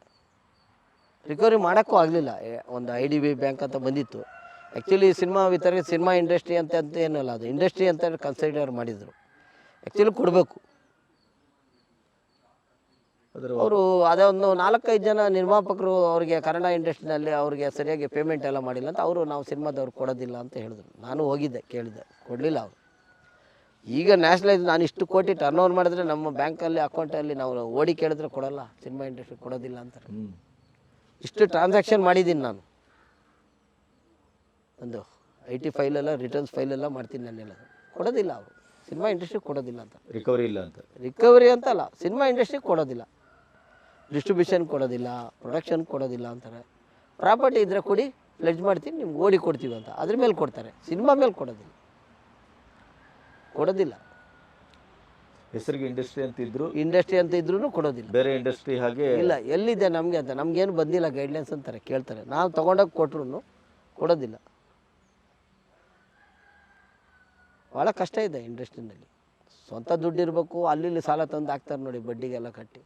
ರಿಕವರಿ ಮಾಡೋಕ್ಕೂ ಆಗಲಿಲ್ಲ. ಒಂದು ಐ ಡಿ ಬಿ ಬ್ಯಾಂಕ್ ಅಂತ ಬಂದಿತ್ತು. ಆ್ಯಕ್ಚುಲಿ ಸಿನಿಮಾ ವಿತರಣೆ ಸಿನಿಮಾ ಇಂಡಸ್ಟ್ರಿ ಅಂತ ಅಂತ ಏನಲ್ಲ ಅದು ಇಂಡಸ್ಟ್ರಿ ಅಂತ ಕನ್ಸಿಡರ್ ಮಾಡಿದರು. ಆ್ಯಕ್ಚುಲಿ ಕೊಡಬೇಕು. ಅವರು ಅದೇ ಒಂದು ನಾಲ್ಕೈದು ಜನ ನಿರ್ಮಾಪಕರು ಅವರಿಗೆ ಕನ್ನಡ ಇಂಡಸ್ಟ್ರಿನಲ್ಲಿ ಅವರಿಗೆ ಸರಿಯಾಗಿ ಪೇಮೆಂಟ್ ಎಲ್ಲ ಮಾಡಿಲ್ಲ ಅಂತ ಅವರು ನಾವು ಸಿನಿಮಾದವ್ರು ಕೊಡೋದಿಲ್ಲ ಅಂತ ಹೇಳಿದ್ರು. ನಾನು ಹೋಗಿದ್ದೆ ಕೇಳಿದೆ. ಕೊಡಲಿಲ್ಲ ಅವರು. ಈಗ ನ್ಯಾಷನಲೈಸ್ ನಾನು ಇಷ್ಟು ಕೋಟಿ ಟರ್ನ್ ಓವರ್ ಮಾಡಿದ್ರೆ ನಮ್ಮ ಬ್ಯಾಂಕಲ್ಲಿ ಅಕೌಂಟಲ್ಲಿ ನಾವು ಓಡಿ ಕೇಳಿದ್ರೆ ಕೊಡಲ್ಲ ಸಿನಿಮಾ ಇಂಡಸ್ಟ್ರಿ ಕೊಡೋದಿಲ್ಲ ಅಂತಾರೆ. ಇಷ್ಟು ಟ್ರಾನ್ಸಾಕ್ಷನ್ ಮಾಡಿದ್ದೀನಿ ನಾನು. ಒಂದು ಐ ಟಿ ಫೈಲೆಲ್ಲ ರಿಟರ್ನ್ಸ್ ಫೈಲೆಲ್ಲ ಮಾಡ್ತೀನಿ ನಾನೆಲ್ಲ ಕೊಡೋದಿಲ್ಲ ಅವರು. ಸಿನಿಮಾ ಇಂಡಸ್ಟ್ರಿ ಕೊಡೋದಿಲ್ಲ ಅಂತ. ರಿಕವರಿ ಇಲ್ಲ ಅಂತ. ರಿಕವರಿ ಅಂತಲ್ಲ ಸಿನಿಮಾ ಇಂಡಸ್ಟ್ರಿ ಕೊಡೋದಿಲ್ಲ. ಡಿಸ್ಟ್ರಿಬ್ಯೂಷನ್ ಕೊಡೋದಿಲ್ಲ ಪ್ರೊಡಕ್ಷನ್ ಕೊಡೋದಿಲ್ಲ ಅಂತಾರೆ. ಪ್ರಾಪರ್ಟಿ ಇದ್ದರೆ ಕೊಡಿ ಫ್ಲೆಜ್ ಮಾಡ್ತೀನಿ ನಿಮ್ಗೆ ಓಡಿ ಕೊಡ್ತೀವಿ ಅಂತ. ಅದ್ರ ಮೇಲೆ ಕೊಡ್ತಾರೆ. ಸಿನಿಮಾ ಮೇಲೆ ಕೊಡೋದಿಲ್ಲ. ಕೊಡೋದಿಲ್ಲ. ಹೆಸರಿಗೆ ಇಂಡಸ್ಟ್ರಿ ಅಂತ ಇದ್ರು ಇಂಡಸ್ಟ್ರಿ ಅಂತ ಇದ್ರೂ ಕೊಡೋದಿಲ್ಲ. ಬೇರೆ ಇಂಡಸ್ಟ್ರಿ ಹಾಗೆ ಇಲ್ಲ ಎಲ್ಲಿದೆ ನಮಗೆ ಅಂತ ನಮ್ಗೇನು ಬಂದಿಲ್ಲ ಗೈಡ್ಲೈನ್ಸ್ ಅಂತಾರೆ ಕೇಳ್ತಾರೆ. ನಾವು ತೊಗೊಂಡೋಗಿ ಕೊಟ್ರು ಕೊಡೋದಿಲ್ಲ. ಭಾಳ ಕಷ್ಟ ಇದೆ ಇಂಡಸ್ಟ್ರಿನಲ್ಲಿ ಸ್ವಂತ ದುಡ್ಡು ಇರಬೇಕು ಅಲ್ಲಿ ಸಾಲ ತಂದು ಹಾಕ್ತಾರೆ ನೋಡಿ ಬಡ್ಡಿಗೆಲ್ಲ ಕಟ್ಟಿ.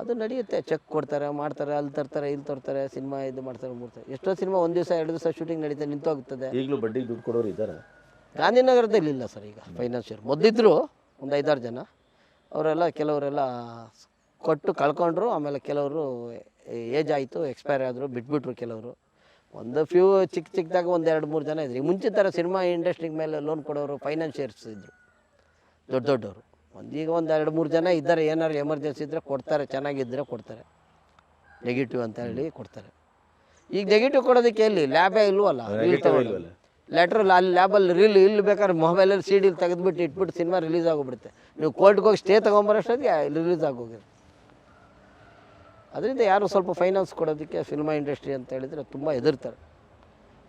ಅದು ನಡೆಯುತ್ತೆ. ಚೆಕ್ ಕೊಡ್ತಾರೆ ಮಾಡ್ತಾರೆ ಅಲ್ಲಿ ತರ್ತಾರೆ ಇಲ್ಲಿ ತರ್ತಾರೆ ಸಿನಿಮಾ ಇದು ಮಾಡ್ತಾರೆ ಮೂರ್ತಾರೆ. ಎಷ್ಟೋ ಸಿನಿಮಾ ಒಂದು ದಿವಸ ಎರಡು ದಿವಸ ಶೂಟಿಂಗ್ ನಡೀತಾ ನಿಂತೋಗ್ತದೆ. ಈಗಲೂ ಬಡ್ಡಿ ದುಡ್ಡು ಕೊಡೋರು ಇದ್ದಾರೆ. ಗಾಂಧಿನಗರದಲ್ಲಿ ಇಲ್ಲ ಸರ್ ಈಗ ಫೈನಾನ್ಷಿಯರ್ ಮೊದಲಿದ್ರು ಒಂದು ಐದಾರು ಜನ. ಅವರೆಲ್ಲ ಕೆಲವರೆಲ್ಲ ಕೊಟ್ಟು ಕಳ್ಕೊಂಡ್ರು ಆಮೇಲೆ ಕೆಲವರು ಏಜ್ ಆಯಿತು ಎಕ್ಸ್ಪೈರ್ ಆದರು ಬಿಟ್ಬಿಟ್ರು ಕೆಲವರು. ಒಂದು ಫ್ಯೂ ಚಿಕ್ಕ ಚಿಕ್ಕದಾಗ ಒಂದು ಎರಡು ಮೂರು ಜನ ಇದ್ರು. ಈಗ ಮುಂಚಿನ ಥರ ಸಿನಿಮಾ ಇಂಡಸ್ಟ್ರಿ ಮೇಲೆ ಲೋನ್ ಕೊಡೋರು ಫೈನಾನ್ಷಿಯರ್ಸ್ ಇದ್ದರು ದೊಡ್ಡ ದೊಡ್ಡವರು. ಒಂದು ಈಗ ಒಂದು ಎರಡು ಮೂರು ಜನ ಇದ್ದಾರೆ. ಏನಾದ್ರು ಎಮರ್ಜೆನ್ಸಿ ಇದ್ದರೆ ಕೊಡ್ತಾರೆ ಚೆನ್ನಾಗಿದ್ದರೆ ಕೊಡ್ತಾರೆ. ನೆಗೆಟಿವ್ ಅಂತ ಹೇಳಿ ಕೊಡ್ತಾರೆ. ಈಗ ನೆಗೆಟಿವ್ ಕೊಡೋದಕ್ಕೆ ಎಲ್ಲಿ? ಲ್ಯಾಬೇ ಇಲ್ವಲ್ಲ? ಲೆಟ್ರ್ ಅಲ್ಲಿ ಲ್ಯಾಬಲ್ಲಿ ರೀಲ್ ಇಲ್ಲಿ ಬೇಕಾದ್ರೆ ಮೊಬೈಲಲ್ಲಿ ಸಿ ಡಿಲಿ ತೆಗೆದ್ಬಿಟ್ಟು ಇಟ್ಬಿಟ್ಟು ಸಿನಿಮಾ ರಿಲೀಸ್ ಆಗೋಗ್ಬಿಡುತ್ತೆ. ನೀವು ಕೋರ್ಟ್ಗೆ ಹೋಗಿ ಸ್ಟೇ ತೊಗೊಂಬರೋಷ್ಟೊತ್ತಿಗೆ ರಿಲೀಸ್ ಆಗೋಗಿದೆ ಅದರಿಂದ ಯಾರು ಸ್ವಲ್ಪ ಫೈನಾನ್ಸ್ ಕೊಡೋದಕ್ಕೆ ಸಿನಿಮಾ ಇಂಡಸ್ಟ್ರಿ ಅಂತ ಹೇಳಿದರೆ ತುಂಬ ಹೆದರ್ತಾರೆ.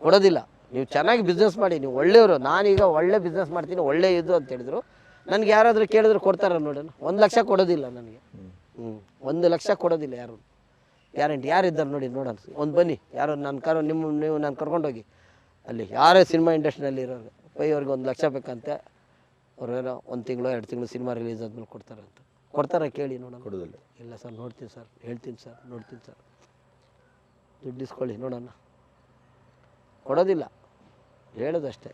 ಕೊಡೋದಿಲ್ಲ. ನೀವು ಚೆನ್ನಾಗಿ ಬಿಸ್ನೆಸ್ ಮಾಡಿ, ನೀವು ಒಳ್ಳೆಯವರು. ನಾನೀಗ ಒಳ್ಳೆ ಬಿಸ್ನೆಸ್ ಮಾಡ್ತೀನಿ, ಒಳ್ಳೆ ಇದು ಅಂತ ಹೇಳಿದ್ರು. ನನಗೆ ಯಾರಾದರೂ ಕೇಳಿದ್ರು ಕೊಡ್ತಾರ ನೋಡೋಣ. ಒಂದು ಲಕ್ಷ ಕೊಡೋದಿಲ್ಲ ನನಗೆ. ಹ್ಞೂ ಒಂದು ಲಕ್ಷ ಕೊಡೋದಿಲ್ಲ ಯಾರು. ಗ್ಯಾರಂಟಿ ಯಾರಿದ್ದಾರೆ ನೋಡಿ ನೋಡೋಣ. ಒಂದು ಬನ್ನಿ. ಯಾರು ನಾನು ಕರೋ, ನಿಮ್ಮ, ನೀವು ನಾನು ಕರ್ಕೊಂಡೋಗಿ. ಅಲ್ಲಿ ಯಾರೇ ಸಿನಿಮಾ ಇಂಡಸ್ಟ್ರಿನಲ್ಲಿ ಇರೋರು ಪೈ ಅವ್ರಿಗೆ ಒಂದು ಲಕ್ಷ ಬೇಕಂತೆ ಅವ್ರೇನೋ ಒಂದು ತಿಂಗಳು ಎರಡು ತಿಂಗಳು ಸಿನಿಮಾ ರಿಲೀಸ್ ಆದ್ಮೇಲೆ ಕೊಡ್ತಾರೆ ಅಂತ. ಕೊಡ್ತಾರೆ ಕೇಳಿ ನೋಡೋಣ. ಕೊಡೋದಿಲ್ಲ. ಇಲ್ಲ ಸರ್ ನೋಡ್ತೀನಿ ಸರ್ ಹೇಳ್ತೀನಿ ಸರ್ ನೋಡ್ತೀನಿ ಸರ್. ದುಡ್ಡು ಇಸ್ಕೊಳ್ಳಿ ನೋಡೋಣ. ಕೊಡೋದಿಲ್ಲ ಹೇಳೋದಷ್ಟೇ.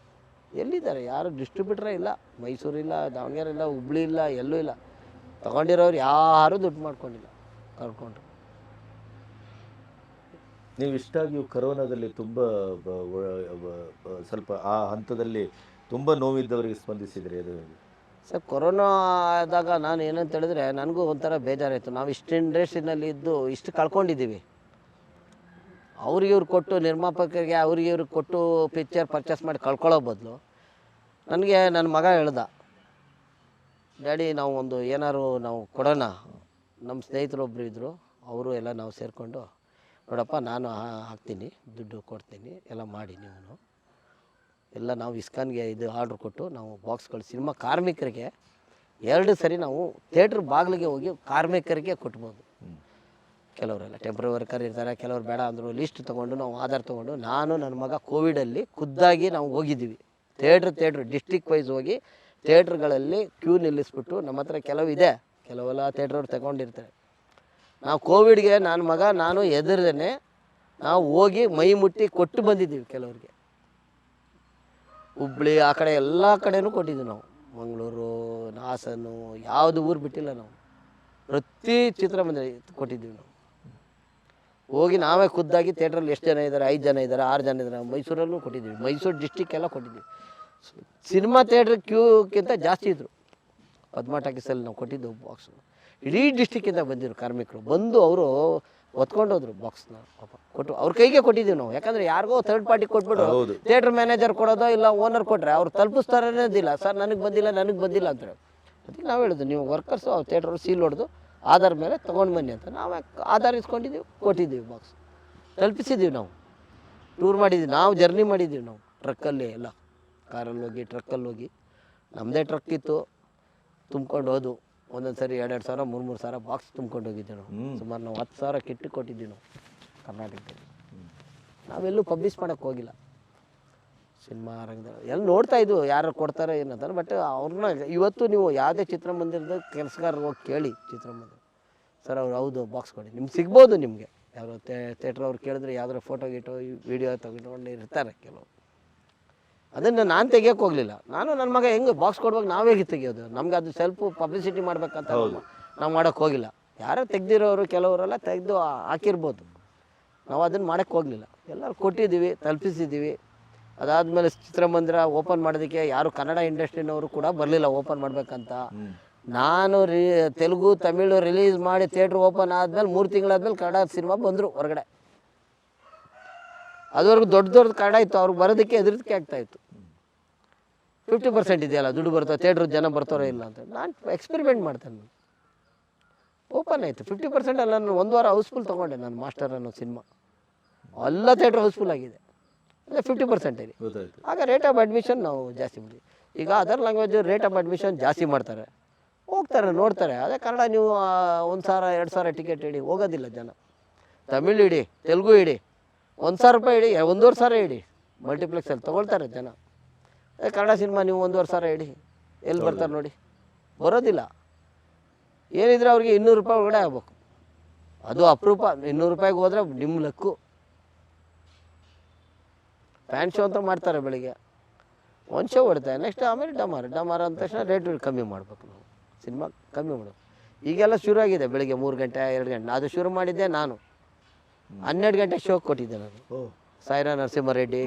ಎಲ್ಲಿದ್ದಾರೆ? ಯಾರು ಡಿಸ್ಟ್ರಿಬ್ಯೂಟ್ರೇ ಇಲ್ಲ ಮೈಸೂರು ಇಲ್ಲ ದಾವಣಗೆರೆ ಇಲ್ಲ ಹುಬ್ಳಿ ಇಲ್ಲ ಎಲ್ಲೂ ಇಲ್ಲ. ತಗೊಂಡಿರೋರು ಯಾರೂ ದುಡ್ಡು ಮಾಡ್ಕೊಂಡಿಲ್ಲ ಕರ್ಕೊಂಡ್ರು ನೀವು ಇಷ್ಟಾಗಿಯೂ ಕರೋನಾದಲ್ಲಿ ತುಂಬ ಸ್ವಲ್ಪ ಆ ಹಂತದಲ್ಲಿ ತುಂಬ ನೋವಿದ್ದವರಿಗೆ ಸ್ಪಂದಿಸಿದ್ರಿ ಅದು? ಸರ್, ಕೊರೋನಾ ಆದಾಗ ನಾನು ಏನಂತ ಹೇಳಿದ್ರೆ ನನಗೂ ಒಂಥರ ಬೇಜಾರಾಯಿತು. ನಾವು ಇಷ್ಟು ಇಂಡಸ್ಟ್ರಿನಲ್ಲಿ ಇದ್ದು ಇಷ್ಟು ಕಳ್ಕೊಂಡಿದ್ದೀವಿ. ಅವ್ರಿಗೆ ಇವ್ರು ಕೊಟ್ಟು ನಿರ್ಮಾಪಕರಿಗೆ ಅವ್ರಿಗೆ ಇವ್ರಿಗೆ ಕೊಟ್ಟು ಪಿಕ್ಚರ್ ಪರ್ಚೇಸ್ ಮಾಡಿ ಕಳ್ಕೊಳ್ಳೋ ಬದಲು ನನಗೆ ನನ್ನ ಮಗ ಹೇಳ್ದ, ಡ್ಯಾಡಿ ನಾವು ಒಂದು ಏನಾದ್ರು ನಾವು ಕೊಡೋಣ. ನಮ್ಮ ಸ್ನೇಹಿತರೊಬ್ಬರು ಇದ್ದರು ಅವರು ಎಲ್ಲ ನಾವು ಸೇರಿಕೊಂಡು ನೋಡಪ್ಪ, ನಾನು ಹಾಕ್ತೀನಿ, ದುಡ್ಡು ಕೊಡ್ತೀನಿ, ಎಲ್ಲ ಮಾಡಿ ನೀವು ಎಲ್ಲ ನಾವು ಇಸ್ಕಾನ್ಗೆ ಇದು ಆರ್ಡ್ರ್ ಕೊಟ್ಟು ನಾವು ಬಾಕ್ಸ್ಗಳು, ಸಿನಿಮಾ ಕಾರ್ಮಿಕರಿಗೆ ಎರಡು ಸರಿ ನಾವು ಥಿಯೇಟ್ರ್ ಬಾಗಿಲಿಗೆ ಹೋಗಿ ಕಾರ್ಮಿಕರಿಗೆ ಕೊಟ್ಬೋದು. ಕೆಲವರೆಲ್ಲ ಟೆಂಪ್ರರಿ ವರ್ಕರ್ ಇರ್ತಾರೆ, ಕೆಲವರು ಬೇಡ ಅಂದರು ಲಿಸ್ಟ್ ತೊಗೊಂಡು ನಾವು ಆಧಾರ್ ತೊಗೊಂಡು ನಾನು ನನ್ನ ಮಗ ಕೋವಿಡಲ್ಲಿ ಖುದ್ದಾಗಿ ನಾವು ಹೋಗಿದ್ದೀವಿ. ಥಿಯೇಟ್ರ್ ಥಿಯೇಟ್ರ್ ಡಿಸ್ಟಿಕ್ ವೈಸ್ ಹೋಗಿ ಥಿಯೇಟ್ರ್ಗಳಲ್ಲಿ ಕ್ಯೂ ನಿಲ್ಲಿಸ್ಬಿಟ್ಟು ನಮ್ಮ ಹತ್ರ ಕೆಲವು ಇದೆ. ಕೆಲವೆಲ್ಲ ಥಿಯೇಟ್ರವ್ರು ತಗೊಂಡಿರ್ತಾರೆ. ನಾವು ಕೋವಿಡ್ಗೆ ನನ್ನ ಮಗ, ನಾನು ಎದುರದೇ ನಾವು ಹೋಗಿ ಮೈ ಮುಟ್ಟಿ ಕೊಟ್ಟು ಬಂದಿದ್ದೀವಿ ಕೆಲವ್ರಿಗೆ. ಹುಬ್ಳಿ ಆ ಕಡೆ ಎಲ್ಲ ಕಡೆನೂ ಕೊಟ್ಟಿದ್ದೀವಿ ನಾವು. ಮಂಗಳೂರು, ಹಾಸನು, ಯಾವುದು ಊರು ಬಿಟ್ಟಿಲ್ಲ ನಾವು. ಪ್ರತಿ ಚಿತ್ರಮಂದಿರ ಕೊಟ್ಟಿದ್ದೀವಿ ನಾವು. ಹೋಗಿ ನಾವೇ ಖುದ್ದಾಗಿ ಥಿಯೇಟ್ರಲ್ಲಿ ಎಷ್ಟು ಜನ ಇದ್ದಾರೆ, ಐದು ಜನ ಇದ್ದಾರೆ, ಆರು ಜನ ಇದ್ದಾರೆ, ಮೈಸೂರಲ್ಲೂ ಕೊಟ್ಟಿದ್ದೀವಿ. ಮೈಸೂರು ಡಿಸ್ಟಿಕ್ ಎಲ್ಲ ಕೊಟ್ಟಿದ್ದೀವಿ. ಸಿನಿಮಾ ಥಿಯೇಟ್ರ್ ಕ್ಯೂಕ್ಕಿಂತ ಜಾಸ್ತಿ ಇದ್ದರು ಪದ್ಮಾ ಟಾಕೀಸಲ್ಲಿ ನಾವು ಕೊಟ್ಟಿದ್ದೆವು ಬಾಕ್ಸು ಇಡೀ ಡಿಸ್ಟಿಕ್ಕಿಂದ ಬಂದಿರು ಕಾರ್ಮಿಕರು ಬಂದು ಅವರು ಹೊತ್ಕೊಂಡೋದ್ರು ಬಾಕ್ಸ್ನ ಕೊಟ್ಟು ಅವ್ರ ಕೈಗೆ ಕೊಟ್ಟಿದ್ದೀವಿ ನಾವು. ಯಾಕಂದ್ರೆ ಯಾರಿಗೋ ಥರ್ಡ್ ಪಾರ್ಟಿ ಕೊಟ್ಬಿಟ್ಟು ಥಿಯೇಟರ್ ಮ್ಯಾನೇಜರ್ ಕೊಡೋದೋ ಇಲ್ಲ ಓನರ್ ಕೊಟ್ಟರೆ ಅವ್ರು ತಲುಪಿಸ್ತಾರನೇದಿಲ್ಲ ಸರ್ ನನಗೆ ಬಂದಿಲ್ಲ ನನಗೆ ಬಂದಿಲ್ಲ ಅಂತ ಅದಕ್ಕೆ ನಾವು ಹೇಳಿದ್ವಿ ನೀವು ವರ್ಕರ್ಸು ಅವ್ರು ಥಿಯೇಟ್ರ್ ಸೀಲ್ ಹೊಡೆದು ಆಧಾರ್ ಮೇಲೆ ತೊಗೊಂಡು ಬನ್ನಿ ಅಂತ. ನಾವು ಆಧಾರ್ ಇಸ್ಕೊಂಡಿದ್ದೀವಿ ಕೊಟ್ಟಿದ್ದೀವಿ ಬಾಕ್ಸ್ ತಲುಪಿಸಿದ್ದೀವಿ ನಾವು. ಟೂರ್ ಮಾಡಿದ್ದೀವಿ ನಾವು ಜರ್ನಿ ಮಾಡಿದ್ದೀವಿ ನಾವು. ಟ್ರಕ್ಕಲ್ಲಿ ಎಲ್ಲ. ಕಾರಲ್ಲಿ ಹೋಗಿ ಟ್ರಕ್ಕಲ್ಲಿ ಹೋಗಿ ನಮ್ಮದೇ ಟ್ರಕ್ ಇತ್ತು. ತುಂಬ್ಕೊಂಡು ಹೋದು. ಒಂದೊಂದು ಸರಿ ಎರಡೆರಡು ಸಾವಿರ ಮೂರು ಮೂರು ಸಾವಿರ ಬಾಕ್ಸ್ ತುಂಬ್ಕೊಂಡು ಹೋಗಿದ್ದೀವಿ ನಾವು. ಸುಮಾರು ನಾವು ಹತ್ತು ಸಾವಿರ ಕಿಟ್ಟು ಕೊಟ್ಟಿದ್ದೀವಿ ನಾವು ಕರ್ನಾಟಕದಲ್ಲಿ. ನಾವೆಲ್ಲೂ ಪಬ್ಲಿಷ್ ಮಾಡೋಕ್ಕೆ ಹೋಗಿಲ್ಲ. ಸಿನಿಮಾ ರಂಗದಲ್ಲಿ ಎಲ್ಲಿ ನೋಡ್ತಾ ಇದ್ವು ಯಾರು ಕೊಡ್ತಾರೆ ಏನಂತಾರೆ ಬಟ್ ಅವ್ರನ್ನ ಇವತ್ತು ನೀವು ಯಾವುದೇ ಚಿತ್ರಮಂದಿರದ ಕೆಲಸಗಾರರು ಹೋಗಿ ಕೇಳಿ ಚಿತ್ರಮಂದಿರ. ಸರ್ ಅವ್ರು ಹೌದು ಬಾಕ್ಸ್ ಕೊಡಿ. ನಿಮ್ಗೆ ಸಿಗ್ಬೋದು ನಿಮಗೆ. ಯಾರು ಥೇಟ್ರ್ ಅವ್ರು ಕೇಳಿದ್ರೆ ಯಾವ್ದಾರು ಫೋಟೋ ಗೀಟೋ ವಿಡಿಯೋ ತೊಗೊಂಡು ಇರ್ತಾರೆ ಕೆಲವು ಅದನ್ನು ನಾನು ತೆಗಿಯೋಕೆ ಹೋಗಲಿಲ್ಲ. ನಾನು ನನ್ನ ಮಗ ಹೆಂಗೆ ಬಾಕ್ಸ್ ಕೊಡುವಾಗ ನಾವೇ ತೆಗಿಯೋದು? ನಮ್ಗೆ ಅದು ಸೆಲ್ಫ್ ಪಬ್ಲಿಸಿಟಿ ಮಾಡ್ಬೇಕಂತ ನಾವು ಮಾಡೋಕ್ಕೆ ಹೋಗಿಲ್ಲ. ಯಾರೋ ತೆಗ್ದಿರೋರು ಕೆಲವರೆಲ್ಲ ತೆಗೆದು ಹಾಕಿರ್ಬೋದು. ನಾವು ಅದನ್ನು ಮಾಡೋಕ್ಕೆ ಹೋಗಲಿಲ್ಲ. ಎಲ್ಲರೂ ಕೊಟ್ಟಿದ್ದೀವಿ ತಲುಪಿಸಿದ್ದೀವಿ. ಅದಾದಮೇಲೆ ಚಿತ್ರಮಂದಿರ ಓಪನ್ ಮಾಡೋದಕ್ಕೆ ಯಾರು ಕನ್ನಡ ಇಂಡಸ್ಟ್ರಿನವರು ಕೂಡ ಬರಲಿಲ್ಲ ಓಪನ್ ಮಾಡಬೇಕಂತ. ನಾನು ರೀ ತೆಲುಗು ತಮಿಳು ರಿಲೀಸ್ ಮಾಡಿ ಥಿಯೇಟ್ರ್ ಓಪನ್ ಆದಮೇಲೆ ಮೂರು ತಿಂಗಳಾದ್ಮೇಲೆ ಕನ್ನಡ ಸಿನಿಮಾ ಬಂದರು ಹೊರಗಡೆ. ಅದುವರೆಗೂ ದೊಡ್ಡ ದೊಡ್ಡ ಕಾರ್ಡ್ ಇತ್ತು ಅವ್ರಿಗೆ ಬರೋದಕ್ಕೆ ಎದುರಿಕೆ ಆಗ್ತಾ ಇತ್ತು. ಫಿಫ್ಟಿ ಪರ್ಸೆಂಟ್ ಇದೆಯಲ್ಲ ದುಡ್ಡು ಬರ್ತಾವೆ ಥಿಯೇಟ್ರ್ ಜನ ಬರ್ತಾರೋ ಇಲ್ಲ ಅಂತ. ನಾನು ಎಕ್ಸ್ಪೆರಿಮೆಂಟ್ ಮಾಡ್ತೇನೆ ನಾನು. ಓಪನ್ ಆಯಿತು. ಫಿಫ್ಟಿ ಪರ್ಸೆಂಟ್ ಅಲ್ಲ ನಾನು ಒಂದು ವಾರ ಹೌಸ್ಫುಲ್ ತೊಗೊಂಡೆ ನಾನು ಮಾಸ್ಟರ್ ಅನ್ನೋ ಸಿನಿಮಾ ಎಲ್ಲ ಥಿಯೇಟ್ರ್ ಹೌಸ್ಫುಲ್ ಆಗಿದೆ. ಅಂದರೆ ಫಿಫ್ಟಿ ಪರ್ಸೆಂಟ್ ಇದೆ ಆಗ ರೇಟ್ ಆಫ್ ಅಡ್ಮಿಷನ್ ನಾವು ಜಾಸ್ತಿ ಮಾಡಿ ಈಗ other language rate of admission ಜಾಸ್ತಿ ಮಾಡ್ತಾರೆ. ಹೋಗ್ತಾರೆ ನೋಡ್ತಾರೆ. ಅದೇ ಕನ್ನಡ ನೀವು ಒಂದು ಸಾವಿರ ಎರಡು ಸಾವಿರ ಟಿಕೆಟ್ ಇಡಿ ಹೋಗೋದಿಲ್ಲ ಜನ. ತಮಿಳ್ ಇಡಿ ತೆಲುಗು ಇಡಿ ಒಂದು ಸಾವಿರ ರೂಪಾಯಿ ಇಡಿ ಒಂದೂವರೆ ಸಾವಿರ ಇಡಿ. ಮಲ್ಟಿಪ್ಲೆಕ್ಸಲ್ಲಿ ತೊಗೊಳ್ತಾರೆ ಜನ. ಅದೇ ಕನ್ನಡ ಸಿನಿಮಾ ನೀವು ಒಂದೂವರೆ ಸಾವಿರ ಇಡಿ. ಎಲ್ಲಿ ಬರ್ತಾರೆ ನೋಡಿ. ಬರೋದಿಲ್ಲ. ಏನಿದ್ರೆ ಅವ್ರಿಗೆ ಇನ್ನೂರು ರೂಪಾಯಿ ಒಳಗಡೆ ಆಗ್ಬೇಕು. ಅದು ಅಪರೂಪ. ಇನ್ನೂರು ರೂಪಾಯಿಗೆ ಹೋದರೆ ನಿಮ್ಮ ಲಕ್ಕು. ಫ್ಯಾನ್ ಶೋ ಅಂತ ಮಾಡ್ತಾರೆ ಬೆಳಿಗ್ಗೆ. ಒಂದು ಶೋ ಹೊಡ್ತಾರೆ ನೆಕ್ಸ್ಟ್ ಆಮೇಲೆ ಡಮಾರ್ ಡಮಾರ್ ಅಂದ ತಕ್ಷಣ ರೇಟ್ ಕಮ್ಮಿ ಮಾಡ್ಬೇಕು ನಾವು. ಸಿನಿಮಾ ಕಮ್ಮಿ ಮಾಡಬೇಕು. ಈಗೆಲ್ಲ ಶುರು ಆಗಿದೆ ಬೆಳಿಗ್ಗೆ ಮೂರು ಗಂಟೆ ಎರಡು ಗಂಟೆ. ಅದು ಶುರು ಮಾಡಿದ್ದೆ ನಾನು. ಹನ್ನೆರಡು ಗಂಟೆ ಶೋ ಕೊಟ್ಟಿದ್ದೆ ನಾನು. ಸಾಯಿರಾ ನರಸಿಂಹರೆಡ್ಡಿ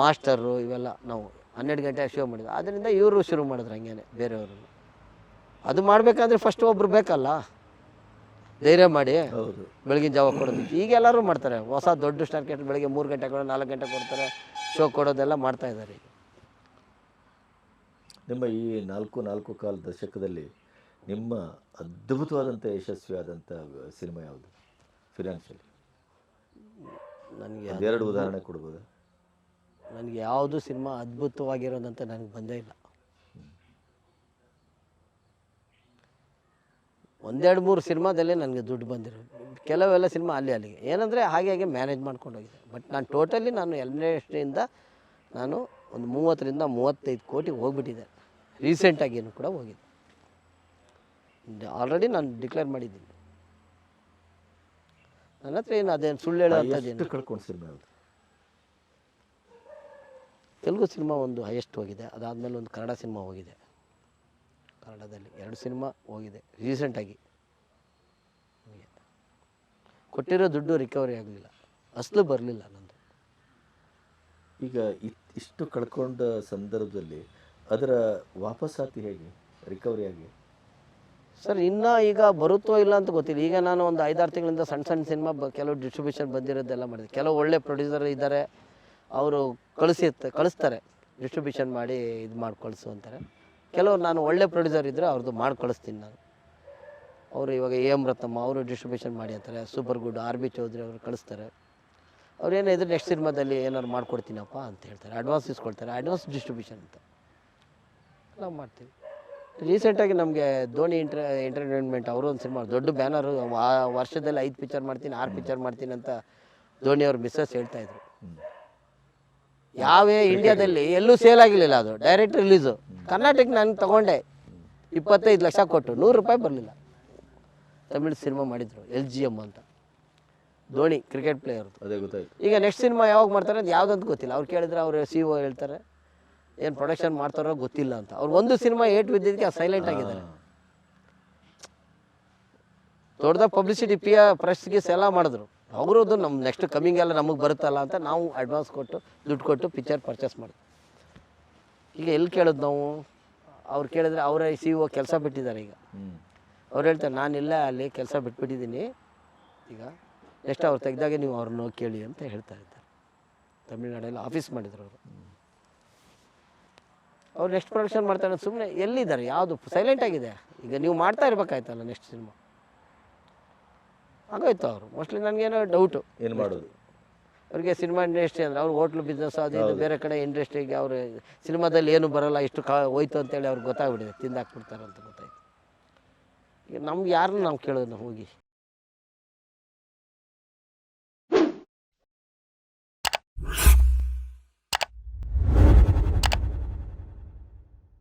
ಮಾಸ್ಟರು ಇವೆಲ್ಲ ನಾವು ಹನ್ನೆರಡು ಗಂಟೆ ಶೋ ಮಾಡಿದ್ವಿ. ಅದರಿಂದ ಇವರು ಶುರು ಮಾಡಿದ್ರು ಹಂಗೇನೆ ಬೇರೆಯವರು. ಅದು ಮಾಡಬೇಕಾದ್ರೆ ಫಸ್ಟ್ ಒಬ್ರು ಬೇಕಲ್ಲ? ಧೈರ್ಯ ಮಾಡಿ ಹೌದು. ಬೆಳಗಿನ ಜಾವ ಕೊಡೋದು. ಈಗ ಎಲ್ಲರೂ ಮಾಡ್ತಾರೆ. ಹೊಸ ದೊಡ್ಡ ಸ್ಟಾರ್ ಕೇಟ್ ಬೆಳಗ್ಗೆ ಮೂರು ಗಂಟೆ ಕೊಡೋ ನಾಲ್ಕು ಗಂಟೆ ಕೊಡ್ತಾರೆ ಶೋ ಕೊಡೋದೆಲ್ಲ ಮಾಡ್ತಾ ಇದ್ದಾರೆ ನಿಮ್ಮ ಈ ನಾಲ್ಕು ನಾಲ್ಕು ಕಾಲ ದಶಕದಲ್ಲಿ ನಿಮ್ಮ ಅದ್ಭುತವಾದಂಥ ಯಶಸ್ವಿಯಾದಂಥ ಸಿನಿಮಾ ಯಾವುದು? ಫಿನಾನ್ಷಿಯಲಿ ನನಗೆ ಎರಡು ಉದಾಹರಣೆ ಕೊಡ್ಬೋದು. ನನಗೆ ಯಾವುದು ಸಿನಿಮಾ ಅದ್ಭುತವಾಗಿರೋದಂತ ನನಗೆ ಬಂದೇ ಇಲ್ಲ. ಒಂದೆರಡು ಮೂರು ಸಿನಿಮಾದಲ್ಲೇ ನನಗೆ ದುಡ್ಡು ಬಂದಿರೋದು. ಕೆಲವೆಲ್ಲ ಸಿನಿಮಾ ಅಲ್ಲಿ ಅಲ್ಲಿಗೆ. ಏನಂದರೆ ಹಾಗೆ ಹಾಗೆ ಮ್ಯಾನೇಜ್ ಮಾಡ್ಕೊಂಡು ಹೋಗಿದೆ. ಬಟ್ ನಾನು ಟೋಟಲಿ ನಾನು ಇಂಡಸ್ಟ್ರಿಯಿಂದ ನಾನು ಒಂದು ಮೂವತ್ತರಿಂದ ಮೂವತ್ತೈದು ಕೋಟಿ ರೀಸೆಂಟಾಗಿ ಏನು ಕೂಡ ಹೋಗಿದೆ. ಆಲ್ರೆಡಿ ನಾನು ಡಿಕ್ಲೇರ್ ಮಾಡಿದ್ದೀನಿ. ನನ್ನ ಹತ್ರ ಏನು ಅದೇನು ಸುಳ್ಳು ಹೇಳೋಂಥದ್ದೇನು ಕಳ್ಕೊಂಡು ತೆಲುಗು ಸಿನಿಮಾ ಒಂದು ಹೈಯೆಸ್ಟ್ ಹೋಗಿದೆ. ಅದಾದಮೇಲೆ ಒಂದು ಕನ್ನಡ ಸಿನಿಮಾ ಹೋಗಿದೆ. ಕನ್ನಡದಲ್ಲಿ ಎರಡು ಸಿನಿಮಾ ಹೋಗಿದೆ. ರೀಸೆಂಟಾಗಿ ಕೊಟ್ಟಿರೋ ದುಡ್ಡು ರಿಕವರಿ ಆಗಲಿಲ್ಲ. ಅಸಲು ಬರಲಿಲ್ಲ ನಂದು. ಈಗ ಇಷ್ಟು ಕಳ್ಕೊಂಡ ಸಂದರ್ಭದಲ್ಲಿ ಅದರ ವಾಪಸ್ಸಾತಿ ಹೇಗೆ? ರಿಕವರಿ ಆಗಿ? ಸರ್, ಇನ್ನೂ ಈಗ ಬರುತ್ತೋ ಇಲ್ಲ ಅಂತ ಗೊತ್ತಿಲ್ಲ. ಈಗ ನಾನು ಒಂದು ಐದಾರು ತಿಂಗಳಿಂದ ಸಣ್ಣ ಸಣ್ಣ ಸಿನಿಮಾ ಕೆಲವು ಡಿಸ್ಟ್ರಿಬ್ಯೂಷನ್ ಬಂದಿರೋದೆಲ್ಲ ಮಾಡಿದೆ. ಕೆಲವು ಒಳ್ಳೆ ಪ್ರೊಡ್ಯೂಸರ್ ಇದ್ದಾರೆ. ಅವರು ಕಳಿಸಿ ಕಳಿಸ್ತಾರೆ. ಡಿಸ್ಟ್ರಿಬ್ಯೂಷನ್ ಮಾಡಿ ಇದು ಮಾಡಿ ಕಳಿಸು ಅಂತಾರೆ. ಕೆಲವರು ನಾನು ಒಳ್ಳೆ ಪ್ರೊಡ್ಯೂಸರ್ ಇದ್ದರೆ ಅವ್ರದ್ದು ಮಾಡಿ ಕಳಿಸ್ತೀನಿ ನಾನು. ಅವರು ಇವಾಗ ಎ ಎಂ ರತ್ನಮ್ಮ, ಅವರು ಡಿಸ್ಟ್ರಿಬ್ಯೂಷನ್ ಮಾಡಿ ಅಂತಾರೆ. Super good R B Chowdhury ಅವರು ಕಳಿಸ್ತಾರೆ. ಅವ್ರು ಏನಿದ್ರೆ ನೆಕ್ಸ್ಟ್ ಸಿನಿಮಾದಲ್ಲಿ ಏನಾದ್ರು ಮಾಡ್ಕೊಡ್ತೀನಪ್ಪ ಅಂತ ಹೇಳ್ತಾರೆ. ಅಡ್ವಾನ್ಸ್ ಇಸ್ಕೊಳ್ತಾರೆ. ಅಡ್ವಾನ್ಸ್ ಡಿಸ್ಟ್ರಿಬ್ಯೂಷನ್ ಅಂತ. ನಾವು ಮಾಡ್ತೀವಿ. ರೀಸೆಂಟಾಗಿ ನಮಗೆ ಧೋನಿ ಇಂಟರ್ ಎಂಟರ್ಟೈನ್ಮೆಂಟ್ ಅವರು ಒಂದು ಸಿನಿಮಾ ದೊಡ್ಡ ಬ್ಯಾನರು ವರ್ಷದಲ್ಲಿ ಐದು ಪಿಕ್ಚರ್ ಮಾಡ್ತೀನಿ ಆರು ಪಿಕ್ಚರ್ ಮಾಡ್ತೀನಿ ಅಂತ ಧೋನಿ ಅವ್ರ ಮಿಸ್ಸಸ್ ಹೇಳ್ತಾ ಇದ್ರು. ಯಾವೇ ಇಂಡಿಯಾದಲ್ಲಿ ಎಲ್ಲೂ ಸೇಲ್ ಆಗಿರಲಿಲ್ಲ ಅದು ಡೈರೆಕ್ಟ್ ರಿಲೀಸು ಕರ್ನಾಟಕ ನಾನು ತಗೊಂಡೆ ಇಪ್ಪತ್ತೈದು ಲಕ್ಷ ಕೊಟ್ಟು ನೂರು ರೂಪಾಯಿ ಬರಲಿಲ್ಲ. ತಮಿಳು ಸಿನಿಮಾ ಮಾಡಿದರು ಎಲ್ ಜಿ ಎಂ ಅಂತ. ಧೋನಿ ಕ್ರಿಕೆಟ್ ಪ್ಲೇಯರ್ದು ಅದೇ ಗೊತ್ತಾಯ್ತು. ಈಗ ನೆಕ್ಸ್ಟ್ ಸಿನಿಮಾ ಯಾವಾಗ ಮಾಡ್ತಾರೆ ಅದು ಯಾವುದಂತ ಗೊತ್ತಿಲ್ಲ. ಅವ್ರು ಕೇಳಿದ್ರೆ ಅವ್ರು ಸಿ ಒ ಹೇಳ್ತಾರೆ. ಏನು ಪ್ರೊಡಕ್ಷನ್ ಮಾಡ್ತಾರೋ ಗೊತ್ತಿಲ್ಲ ಅಂತ. ಅವ್ರು ಒಂದು ಸಿನಿಮಾ ಏಟ್ ಬಿದ್ದಿದ್ದಕ್ಕೆ ಸೈಲೆಂಟ್ ಆಗಿದ್ದಾರೆ. ದೊಡ್ಡದಾಗ ಪಬ್ಲಿಸಿಟಿ ಪಿ ಪ್ರೆಸ್ ಗೀಸ್ ಎಲ್ಲ ಮಾಡಿದ್ರು. ಅದು ನಮ್ಮ ನೆಕ್ಸ್ಟ್ ಕಮಿಂಗ್ ಎಲ್ಲ ನಮಗೆ ಬರುತ್ತಲ್ಲ ಅಂತ ನಾವು ಅಡ್ವಾನ್ಸ್ ಕೊಟ್ಟು ದುಡ್ಡು ಕೊಟ್ಟು ಪಿಕ್ಚರ್ ಪರ್ಚೇಸ್ ಮಾಡಿದ್ವಿ. ಈಗ ಎಲ್ಲಿ ಕೇಳೋದು ನಾವು? ಅವ್ರು ಕೇಳಿದ್ರೆ ಅವರೇ ಸಿ ಒ ಕೆಲಸ ಬಿಟ್ಟಿದ್ದಾರೆ ಈಗ. ಅವ್ರು ಹೇಳ್ತಾರೆ ನಾನಿಲ್ಲ ಅಲ್ಲಿ ಕೆಲಸ ಬಿಟ್ಬಿಟ್ಟಿದ್ದೀನಿ. ಈಗ ನೆಕ್ಸ್ಟ್ ಅವ್ರು ತೆಗ್ದಾಗೆ ನೀವು ಅವ್ರನ್ನ ಕೇಳಿ ಅಂತ ಹೇಳ್ತಾ ಇದ್ದಾರೆ. ತಮಿಳ್ನಾಡಲ್ಲಿ ಆಫೀಸ್ ಮಾಡಿದ್ರು ಅವರು. ಅವ್ರು ನೆಕ್ಸ್ಟ್ ಪ್ರೊಡಕ್ಷನ್ ಮಾಡ್ತಾರೆ ಸುಮ್ಮನೆ ಎಲ್ಲಿದ್ದಾರೆ? ಯಾವುದು ಸೈಲೆಂಟ್ ಆಗಿದೆ? ಈಗ ನೀವು ಮಾಡ್ತಾ ಇರ್ಬೇಕಾಯ್ತಲ್ಲ ನೆಕ್ಸ್ಟ್ ಸಿನಿಮಾ ಆಗೋಯ್ತು ಅವರು. ಮೋಸ್ಟ್ಲಿ ನನಗೇನೋ ಡೌಟು ಏನು ಮಾಡೋದು? ಅವ್ರಿಗೆ ಸಿನಿಮಾ ಇಂಡಸ್ಟ್ರಿ ಅಂದರೆ ಅವ್ರು ಹೋಟ್ಲು ಬಿಸ್ನೆಸ್ ಅದು ಇದು ಬೇರೆ ಕಡೆ ಇಂಡಸ್ಟ್ರಿಗೆ ಅವರು ಸಿನಿಮಾದಲ್ಲಿ ಏನು ಬರೋಲ್ಲ ಇಷ್ಟು ಕಾ ಹೋಯ್ತು ಅಂತೇಳಿ ಅವ್ರಿಗೆ ಗೊತ್ತಾಗ್ಬಿಟ್ಟಿದೆ. ತಿಂದಾಕ್ಬಿಡ್ತಾರೆ ಅಂತ ಗೊತ್ತಾಯ್ತು. ಈಗ ನಮ್ಗೆ ಯಾರನ್ನ ನಾವು ಕೇಳೋದು ಹೋಗಿ?